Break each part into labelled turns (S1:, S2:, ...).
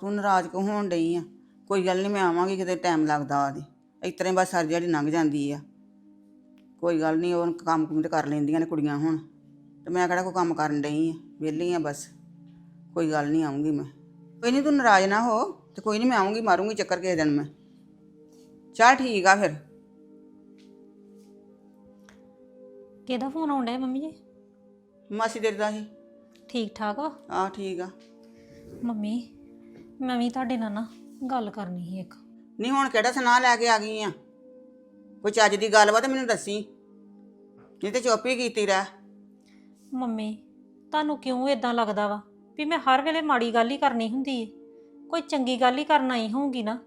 S1: ਤੂੰ ਨਾਰਾਜ਼ ਕਿਉਂ ਹੋਣ ਡਈ ਆ? ਕੋਈ ਗੱਲ ਨਹੀਂ ਮੈਂ ਆਵਾਂਗੀ ਕਿਤੇ ਟਾਈਮ ਲੱਗਦਾ ਆਦੀ। ਇਸ ਤਰ੍ਹਾਂ ਹੀ ਬਸ ਸਾਰੀ ਦਿਹਾੜੀ ਲੰਘ ਜਾਂਦੀ ਆ। ਕੋਈ ਗੱਲ ਨਹੀਂ ਉਹ ਕੰਮ ਕੁਮ ਤੇ ਕਰ ਲੈਂਦੀਆਂ ਨੇ ਕੁੜੀਆਂ ਹੁਣ। ਤੇ ਮੈਂ ਕਿਹੜਾ ਕੋਈ ਕੰਮ ਕਰਨ ਡਈ ਆ? ਵਿਹਲੀ ਆ ਬਸ। ਕੋਈ ਗੱਲ ਨਹੀਂ ਆਉਂਗੀ ਮੈਂ। ਕੋਈ ਨਹੀਂ ਤੂੰ ਨਾਰਾਜ਼ ਨਾ ਹੋ। ਤੇ ਕੋਈ ਨਹੀਂ ਮੈਂ ਆਉਂਗੀ ਮਾਰੂੰਗੀ ਚੱਕਰ ਕਿਸੇ ਦਿਨ ਮੈਂ। ਚੱਲ ਠੀਕ ਆ ਫਿਰ।
S2: ਕਿਹਦਾ ਫੋਨ ਆਉਣ ਡਿਆ ਮੰਮੀ ਜੀ?
S1: ਮਾਸੀ ਤੇਰੀ ਦਾ ਹੀ
S2: ਠੀਕ ਠਾਕ ਵਾ
S1: ਆ ਠੀਕ ਆ।
S2: ਮੰਮੀ ਮੈਂ ਵੀ ਤੁਹਾਡੇ ਨਾਲ ਨਾ ਗੱਲ ਕਰਨੀ ਸੀ ਇੱਕ।
S1: ਨਹੀਂ ਹੁਣ ਕਿਹੜਾ ਸੁਨਾਹ ਲੈ ਕੇ ਆ ਗਈ ਆ? ਕੋਈ ਚੱਜ ਦੀ ਗੱਲ ਵਾ ਤੇ ਮੈਨੂੰ ਦੱਸੀ। ਨਹੀਂ ਤੇ ਚੁੱਪ ਹੀ ਕੀਤੀ ਰਹਿ।
S2: ਮੰਮੀ ਤੁਹਾਨੂੰ ਕਿਉਂ ਇਦਾਂ ਲੱਗਦਾ ਵਾ ਵੀ ਮੈਂ ਹਰ ਵੇਲੇ ਮਾੜੀ ਗੱਲ ਹੀ ਕਰਨੀ ਹੁੰਦੀ ਏ? ਕੋਈ ਚੰਗੀ ਗੱਲ ਹੀ ਕਰਨ ਆਈ ਹੋਊਗੀ ਨਾ।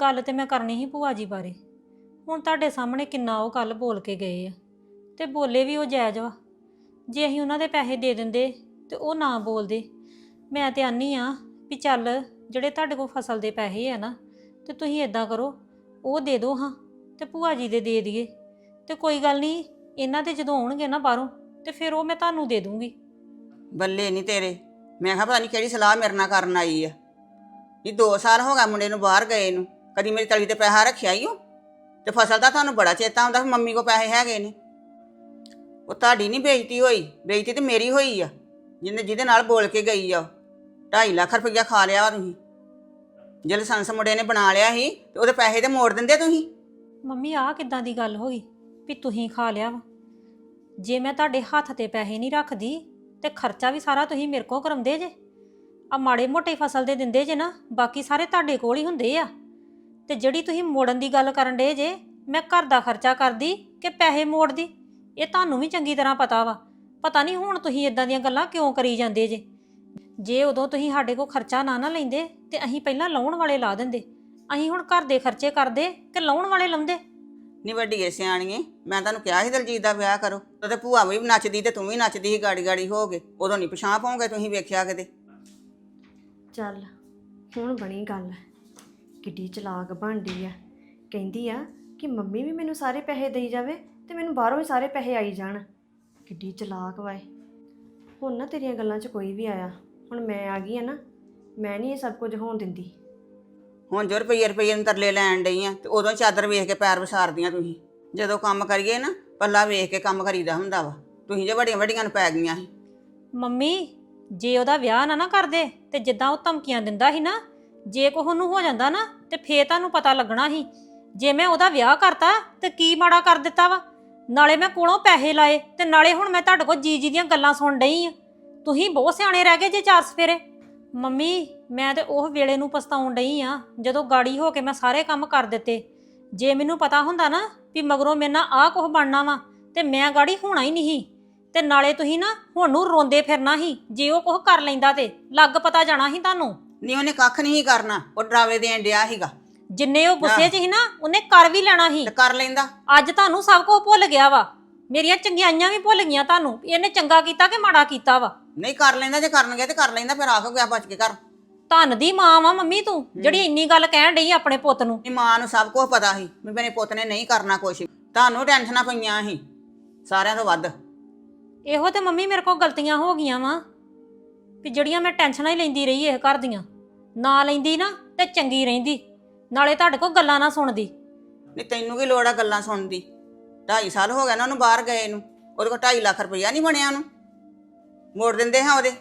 S2: ਗੱਲ ਤੇ ਮੈਂ ਕਰਨੀ ਸੀ ਭੂਆ ਜੀ ਬਾਰੇ। ਹੁਣ ਤੁਹਾਡੇ ਸਾਹਮਣੇ ਕਿੰਨਾ ਉਹ ਗੱਲ ਬੋਲ ਕੇ ਗਏ ਆ। ਤੇ ਬੋਲੇ ਵੀ ਉਹ ਜਾਇਜ਼ ਵਾ। ਜੇ ਅਸੀਂ ਉਹਨਾਂ ਦੇ ਪੈਸੇ ਦੇ ਦਿੰਦੇ ਤੇ ਉਹ ਨਾ ਬੋਲਦੇ ਮੈਂ ਤੇ ਆਨੀ ਆ ਵੀ ਚੱਲ ਜਿਹੜੇ ਤੁਹਾਡੇ ਕੋਲ ਫਸਲ ਦੇ ਪੈਸੇ ਆ ਨਾ, ਤੇ ਤੁਸੀਂ ਇਦਾਂ ਕਰੋ, ਉਹ ਦੇ ਦਿਓ ਹਾਂ, ਤੇ ਭੂਆ ਜੀ ਦੇ ਦੇ ਦਈਏ। ਤੇ ਕੋਈ ਗੱਲ ਨਹੀਂ, ਇਹਨਾਂ ਦੇ ਜਦੋਂ ਆਉਣਗੇ ਨਾ ਬਾਹਰੋਂ, ਤੇ ਫਿਰ ਉਹ ਮੈਂ ਤੁਹਾਨੂੰ ਦੇ ਦੂੰਗੀ।
S1: ਬੱਲੇ ਨਹੀਂ ਤੇਰੇ। ਮੈਂ ਕਿਹਾ ਪਤਾ ਨਹੀਂ ਕਿਹੜੀ ਸਲਾਹ ਮੇਰੇ ਨਾਲ ਕਰਨ ਆਈ ਆ। ਇਹ 2 ਸਾਲ ਹੋ ਗਿਆ ਮੁੰਡੇ ਨੂੰ ਬਾਹਰ ਗਏ ਨੂੰ, ਕਦੀ ਮੇਰੀ ਤਲੀ ਤੇ ਪੈਸਾ ਰੱਖਿਆ ਹੀ ਉਹ ਤੇ ਫਸਲ ਦਾ ਤੁਹਾਨੂੰ ਬੜਾ ਚੇਤਾ ਆਉਂਦਾ ਵੀ ਮੰਮੀ ਕੋ ਪੈਸੇ ਹੈਗੇ ਨੇ। ਉਹ ਤੁਹਾਡੀ ਨਹੀਂ ਬੇਇੱਜ਼ਤੀ ਹੋਈ, ਬੇਇੱਜ਼ਤੀ ਤੇ ਮੇਰੀ ਹੋਈ ਆ, ਜਿਹਨੇ ਜਿਹਦੇ ਨਾਲ ਬੋਲ ਕੇ ਗਈ ਆ ਉਹ। 2.5 ਲੱਖ ਰੁਪਇਆ ਖਾ ਲਿਆ ਵਾ ਤੁਸੀਂ। ਜੇ ਲਾਇਸੈਂਸ ਮੁੰਡੇ ਨੇ ਬਣਾ ਲਿਆ ਸੀ, ਤੇ ਉਹਦੇ ਪੈਸੇ ਤੇ ਮੋੜ ਦਿੰਦੇ ਤੁਸੀਂ?
S2: ਮੰਮੀ, ਆਹ ਕਿੱਦਾਂ ਦੀ ਗੱਲ ਹੋਈ ਵੀ ਤੁਸੀਂ ਖਾ ਲਿਆ ਵਾ। ਜੇ ਮੈਂ ਤੁਹਾਡੇ ਹੱਥ ਤੇ ਪੈਸੇ ਨਹੀਂ ਰੱਖਦੀ, ਤੇ ਖਰਚਾ ਵੀ ਸਾਰਾ ਤੁਸੀਂ ਮੇਰੇ ਕੋਲ ਕਰਾਉਂਦੇ ਜੇ। ਆ ਮਾੜੇ ਮੋਟੇ ਫਸਲ ਦੇ ਦਿੰਦੇ ਜੇ ਨਾ, ਬਾਕੀ ਸਾਰੇ ਤੁਹਾਡੇ ਕੋਲ ਹੀ ਹੁੰਦੇ ਆ। ਤੇ ਜਿਹੜੀ ਤੁਸੀਂ ਮੋੜਨ ਦੀ ਗੱਲ ਕਰਨ ਡੇ ਜੇ, ਮੈਂ ਘਰ ਦਾ ਖਰਚਾ ਕਰਦੀ ਕਿ ਪੈਸੇ ਮੋੜਦੀ? ਇਹ ਤੁਹਾਨੂੰ ਵੀ ਚੰਗੀ ਤਰ੍ਹਾਂ ਪਤਾ ਵਾ। ਪਤਾ ਨਹੀਂ ਹੁਣ ਤੁਸੀਂ ਇਦਾਂ ਦੀਆਂ ਗੱਲਾਂ ਕਿਉਂ ਕਰੀ ਜਾਂਦੇ ਜੇ। ਜੇ ਉਦੋਂ ਤੁਸੀਂ ਸਾਡੇ ਕੋਲ ਖਰਚਾ ਨਾ ਨਾ ਲੈਂਦੇ ਤੇ ਅਸੀਂ ਪਹਿਲਾਂ ਲਾਉਣ ਵਾਲੇ ਲਾ ਦਿੰਦੇ। ਅਸੀਂ ਹੁਣ ਘਰ ਦੇ ਖਰਚੇ ਕਰਦੇ ਕਿ ਲਾਉਣ ਵਾਲੇ ਲਾਉਂਦੇ?
S1: ਨੀ ਵੱਡੀਏ ਸਿਆਣੀਏ ਮੈਂ ਤੁਹਾਨੂੰ ਕਿਹਾ ਸੀ ਦਲਜੀਤ ਦਾ ਵਿਆਹ ਕਰੋ। ਤੇ ਭੂਆ ਵੀ ਨੱਚਦੀ ਤੇ ਤੂੰ ਵੀ ਨੱਚਦੀ ਸੀ ਗਾੜੀ ਗਾੜੀ ਹੋ ਗਏ। ਉਦੋਂ ਨਹੀਂ ਪਛਾਣ ਪਾਉਂਗੇ ਤੁਸੀਂ ਵੇਖਿਆ ਕਿਤੇ।
S3: ਚੱਲ ਹੁਣ ਬਣੀ ਗੱਲ। ਕਿੱਡੀ ਚਲਾਕ ਬਣਦੀ ਆ। ਕਹਿੰਦੀ ਆ ਕਿ ਮੰਮੀ ਵੀ ਮੈਨੂੰ ਸਾਰੇ ਪੈਸੇ ਦੇਈ ਜਾਵੇ ਤੇ ਮੈਨੂੰ ਬਾਹਰੋਂ ਵੀ ਸਾਰੇ ਪੈਸੇ ਆਈ ਜਾਣ। ਕਿੱਡੀ ਚਲਾਕ ਵਾਏ ਹੁਣ ਨਾ ਤੇਰੀਆਂ ਗੱਲਾਂ 'ਚ ਕੋਈ ਵੀ ਆਇਆ। ਹੁਣ ਮੈਂ ਆ ਗਈ ਆ ਨਾ ਮੈਂ ਨਹੀਂ ਇਹ ਸਭ ਕੁਝ ਹੋਣ ਦਿੰਦੀ।
S1: ਹੁਣ ਜੋ ਰੁਪਈਏ ਰੁਪਈਏ ਨੂੰ ਤਰਲੇ ਲੈਣ ਡਈ ਆ ਤੇ ਉਦੋਂ ਚਾਦਰ ਵੇਖ ਕੇ ਪੈਰ ਵਿਸਾਰਦੀਆਂ ਤੁਸੀਂ। ਜਦੋਂ ਕੰਮ ਕਰੀਏ ਨਾ ਪੱਲਾ ਵੇਖ ਕੇ ਕੰਮ ਕਰੀਦਾ ਹੁੰਦਾ ਵਾ। ਤੁਸੀਂ ਜੇ ਵੱਡੀਆਂ ਵੱਡੀਆਂ ਨੂੰ ਪੈ ਗਈਆਂ ਸੀ।
S2: ਮੰਮੀ ਜੇ ਉਹਦਾ ਵਿਆਹ ਨਾ ਨਾ ਕਰਦੇ ਤੇ ਜਿੱਦਾਂ ਉਹ ਧਮਕੀਆਂ ਦਿੰਦਾ ਸੀ ਨਾ ਜੇ ਕੋ ਉਹਨੂੰ ਹੋ ਜਾਂਦਾ ਨਾ ਤੇ ਫੇਰ ਤੁਹਾਨੂੰ ਪਤਾ ਲੱਗਣਾ ਸੀ। ਜੇ ਮੈਂ ਉਹਦਾ ਵਿਆਹ ਕਰਤਾ ਤੇ ਕੀ ਮਾੜਾ ਕਰ ਦਿੱਤਾ ਵਾ? ਨਾਲੇ ਮੈਂ ਕੋਲੋਂ ਪੈਸੇ ਲਾਏ ਤੇ ਨਾਲੇ ਹੁਣ ਮੈਂ ਤੁਹਾਡੇ ਕੋਲ ਜੀ ਜੀ ਦੀਆਂ ਗੱਲਾਂ ਸੁਣ ਡਈ ਆ। ਤੁਸੀਂ ਬਹੁਤ ਸਿਆਣੇ ਰਹਿ ਗਏ ਜੇ ਚਾਰ ਸਫੇਰੇ ਮੰਮੀ ਮੈਂ ਤੇ ਉਹ ਵੇਲੇ ਨੂੰ ਪਛਤਾਉਣ ਡਈ ਆ ਜਦੋਂ ਗਾੜੀ ਹੋ ਕੇ ਮੈਂ ਸਾਰੇ ਕੰਮ ਕਰ ਦਿੱਤੇ। ਜੇ ਮੈਨੂੰ ਪਤਾ ਹੁੰਦਾ ਨਾ ਵੀ ਮਗਰੋਂ ਮੇਰੇ ਨਾਲ ਆਹ ਕੁਝ ਬਣਨਾ ਵਾ ਤੇ ਮੈਂ ਗਾੜੀ ਹੋਣਾ ਹੀ ਨਹੀਂ। ਤੇ ਨਾਲੇ ਤੁਸੀਂ ਨਾ ਹੁਣ ਨੂੰ ਰੋਂਦੇ ਫਿਰਨਾ ਸੀ ਜੇ ਉਹ ਕੁਝ ਕਰ ਲੈਂਦਾ ਤੇ ਲੱਗ ਪਤਾ ਜਾਣਾ ਸੀ ਤੁਹਾਨੂੰ।
S1: ਨਹੀਂ ਉਹਨੇ ਕੱਖ ਨਹੀਂ ਕਰਨਾ ਉਹ ਡਰਾਵੇ ਦੇਣ ਡਿਆ ਸੀਗਾ।
S2: ਜਿੰਨੇ ਉਹ ਗੁੱਸੇ 'ਚ ਸੀ ਨਾ ਉਹਨੇ ਕਰ ਵੀ ਲੈਣਾ ਸੀ।
S1: ਤੇ ਕਰ ਲੈਂਦਾ।
S2: ਅੱਜ ਤੁਹਾਨੂੰ ਸਭ ਕੁਝ ਭੁੱਲ ਗਿਆ ਵਾ। ਮੇਰੀਆਂ ਚੰਗਿਆਈਆਂ ਵੀ ਭੁੱਲ ਗਈਆਂ ਤੁਹਾਨੂੰ ਵੀ ਇਹਨੇ ਚੰਗਾ ਕੀਤਾ ਕਿ ਮਾੜਾ ਕੀਤਾ ਵਾ।
S1: ਨਹੀਂ ਕਰ ਲੈਂਦਾ ਜੇ ਕਰਨਗੇ ਤੇ ਕਰ ਲੈਂਦਾ ਫਿਰ ਆਖ ਗਿਆ ਬਚ ਕੇ ਕਰ
S2: ਧੰਨ ਦੀ ਮਾਂ ਵਾ ਮੰਮੀ ਤੂੰ ਜਿਹੜੀ ਇੰਨੀ ਗੱਲ ਕਹਿਣ ਡਈ ਆਪਣੇ ਪੁੱਤ ਨੂੰ।
S1: ਨੀ ਮਾਂ ਨੂੰ ਸਭ ਕੁਝ ਪਤਾ ਸੀ ਵੀ ਮੇਰੇ ਪੁੱਤ ਨੇ ਨਹੀਂ ਕਰਨਾ ਕੁਛ। ਤੁਹਾਨੂੰ ਟੈਨਸ਼ਨਾਂ ਪਈਆਂ ਸੀ ਸਾਰਿਆਂ ਤੋਂ ਵੱਧ।
S2: ਇਹੋ ਤੇ ਮੰਮੀ ਮੇਰੇ ਕੋਲ ਗਲਤੀਆਂ ਹੋ ਗਈਆਂ ਵਾ ਵੀ ਜਿਹੜੀਆਂ ਮੈਂ ਟੈਨਸ਼ਨਾਂ ਹੀ ਲੈਂਦੀ ਰਹੀ ਇਹ ਘਰ ਦੀਆਂ। ਨਾ ਲੈਂਦੀ ਨਾ ਤੇ ਚੰਗੀ ਰਹਿੰਦੀ ਨਾਲੇ ਤੁਹਾਡੇ ਕੋਲ ਗੱਲਾਂ ਨਾ ਸੁਣਦੀ।
S1: ਨਹੀਂ ਤੈਨੂੰ ਕੀ ਲੋੜ ਆ ਗੱਲਾਂ ਸੁਣਨ ਦੀ? 2.5 ਸਾਲ ਹੋ ਗਏ ਨਾ ਉਹਨੂੰ ਬਾਹਰ ਗਏ ਨੂੰ ਉਹਦੇ ਕੋਲ 2.5 ਲੱਖ ਰੁਪਈਆ ਨਹੀਂ ਬਣਿਆ ਉਹਨੂੰ। ਮੋੜ ਦਿੰਦੇ ਹਾਂ ਉਹਦੇ।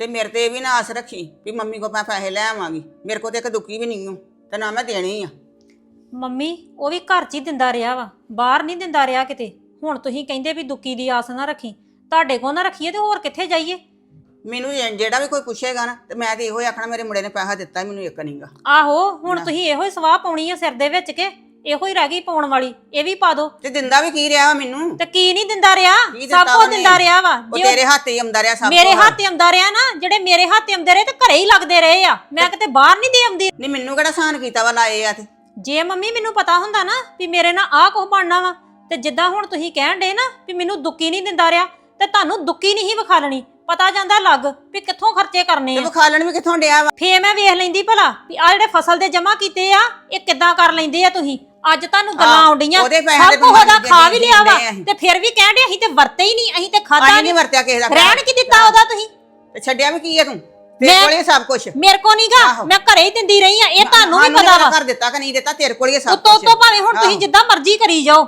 S1: ਤੇ ਮੇਰੇ ਤੇ ਇਹ ਵੀ ਨਾ ਆਸ ਰੱਖੀ ਵੀ ਮੰਮੀ ਕੋਲ ਮੈਂ ਪੈਸੇ ਲੈ ਆਵਾਂਗੀ। ਮੇਰੇ ਕੋਲ ਤੇ ਇੱਕ ਦੁੱਕੀ ਵੀ ਨਹੀਂ ਹੋ ਤੇ ਨਾ ਮੈਂ ਦੇਣੀ ਆ।
S2: ਮੰਮੀ ਉਹ ਵੀ ਘਰ 'ਚ ਹੀ ਦਿੰਦਾ ਰਿਹਾ ਵਾ ਬਾਹਰ ਨਹੀਂ ਦਿੰਦਾ ਰਿਹਾ ਕਿਤੇ। ਹੁਣ ਤੁਸੀਂ ਕਹਿੰਦੇ ਵੀ ਦੁੱਕੀ ਦੀ ਆਸ ਨਾ ਰੱਖੀ। ਤੁਹਾਡੇ ਕੋਲ ਨਾ ਰੱਖੀਏ ਤੇ ਹੋਰ ਕਿੱਥੇ ਜਾਈਏ?
S1: ਮੈਨੂੰ ਜੇ- ਜਿਹੜਾ ਵੀ ਕੋਈ ਪੁੱਛੇਗਾ ਨਾ ਤੇ ਮੈਂ ਤੇ ਇਹੋ ਹੀ ਆਖਣਾ ਮੇਰੇ ਮੁੰਡੇ ਨੇ ਪੈਸਾ ਦਿੱਤਾ ਮੈਨੂੰ ਇੱਕ ਨਹੀਂਗਾ
S2: ਆਹੋ ਹੁਣ ਤੁਸੀਂ ਇਹੋ ਹੀ ਸਵਾਹ ਪਾਉਣੀ ਆ ਸਿਰ ਦੇ ਵਿੱਚ ਕਿ ਇਹੋ ਹੀ ਰਹਿ ਗਈ ਪਾਉਣ ਵਾਲੀ ਇਹ ਵੀ ਪਾ ਦਿਓ
S1: ਤੇ ਦਿੰਦਾ ਵੀ ਕੀ ਰਿਹਾ ਵਾ ਮੈਨੂੰ?
S2: ਤੇ ਕੀ ਨਹੀਂ ਦਿੰਦਾ ਰਿਹਾ?
S1: ਕੀ
S2: ਸਭ ਕੁਝ
S1: ਉਹਨੇ?
S2: ਦਿੰਦਾ ਰਿਹਾ ਵਾ।
S1: ਉਹ ਤੇਰੇ ਹੱਥ ਹੀ ਆਉਂਦਾ ਰਿਹਾ ਸਭ
S2: ਮੇਰੇ
S1: ਕੁਛ।
S2: ਹੱਥ ਤੇ ਆਉਂਦਾ ਰਿਹਾ ਨਾ ਜਿਹੜੇ ਮੇਰੇ ਹੱਥ ਤੇ ਆਉਂਦੇ ਰਹੇ ਤੇ ਘਰੇ ਹੀ ਲੱਗਦੇ ਰਹੇ ਆ। ਮੈਂ ਕਿਤੇ ਬਾਹਰ ਨਹੀਂ ਦੇ ਆਉਂਦੀ।
S1: ਨਹੀਂ ਮੈਨੂੰ ਕਿਹੜਾ ਸਾਨ ਕੀਤਾ ਵਾ ਲਾਏ ਆ ਤੇ?
S2: ਜੇ ਮੰਮੀ ਮੈਨੂੰ ਪਤਾ ਹੁੰਦਾ ਨਾ ਵੀ ਮੇਰੇ ਨਾਲ ਆਹ ਕੁਝ ਬਣਨਾ ਵਾ ਤੇ ਜਿੱਦਾਂ ਹੁਣ ਤੁਸੀਂ ਕਹਿਣ ਡੇ ਨਾ ਵੀ ਮੈਨੂੰ ਦੁੱਕੀ ਨਹੀਂ ਦਿੰਦਾ ਰਿਹਾ ਤੇ ਤੁਹਾਨੂੰ ਦੁੱਕੀ ਨਹੀਂ ਵਿਖਾਲਣੀ ਪਤਾ ਜਾਂਦਾ ਲੱਗ ਵੀ ਕਿੱਥੋਂ ਖਰਚੇ ਕਰਨੇ
S1: ਤੇ
S2: ਆ।
S1: ਵਿਖਾਲਣ ਵੀ ਕਿੱਥੋਂ ਡਿਆ ਵਾ?
S2: ਫੇਰ ਮੈਂ ਵੇਖ ਲੈਂਦੀ ਭਲਾ ਵੀ ਆ ਜਿਹੜੇ ਫਸਲ ਦੇ ਜਮਾ ਕੀਤੇ ਆ ਇਹ ਕਿੱਦਾਂ ਕਰ ਲੈਂਦੇ ਆ ਤੁਸੀਂ? ਅੱਜ ਤੁਹਾਨੂੰ ਗੱਲਾਂ
S1: ਆਹ, ਉਹਦੇ
S2: ਸਭ ਕੁਝ ਉਹਦਾ ਖਾ ਵੀ ਲਿਆ ਵਾ
S1: ਆ ਅਸੀਂ।
S2: ਤੇ ਫਿਰ ਵੀ ਕਹਿਣ ਅਸੀਂ ਤੇ ਵਰਤੇ ਹੀ ਨਹੀਂ ਅਸੀਂ ਤੇ ਖਾਦਾ
S1: ਅਸੀਂ ਨਹੀਂ। ਵਰਤਿਆ ਕਿਸੇ ਦਾ
S2: ਰਹਿਣ ਕੀ ਦਿੱਤਾ ਉਹਦਾ ਤੁਸੀਂ?
S1: ਤੇ ਛੱਡਿਆ ਵੀ ਕੀ ਆ ਤੂੰ? ਤੇਰੇ
S2: ਮੈਂ-
S1: ਕੋਲ ਹੀ ਸਭ ਕੁਝ
S2: ਮੇਰੇ ਕੋ ਨਹੀਂਗਾ
S1: ਆਹੋ।
S2: ਮੈਂ ਘਰੇ ਹੀ ਦਿੰਦੀ ਰਹੀ ਆ ਇਹ ਤੁਹਾਨੂੰ ਵੀ ਪਤਾ ਵਾ।
S1: ਕਰ ਦਿੱਤਾ ਕਿ ਨਹੀਂ ਦਿੱਤਾ ਤੇਰੇ ਕੋਲ ਹੀ ਸਭ
S2: ਉੱਤੋਂ
S1: ਕੁਛ।
S2: ਉੱਤੋਂ ਭਾਵੇਂ ਹੁਣ ਤੁਸੀਂ
S1: ਆਹੋ।
S2: ਜਿੱਦਾਂ ਮਰਜ਼ੀ ਕਰੀ ਜਾਓ।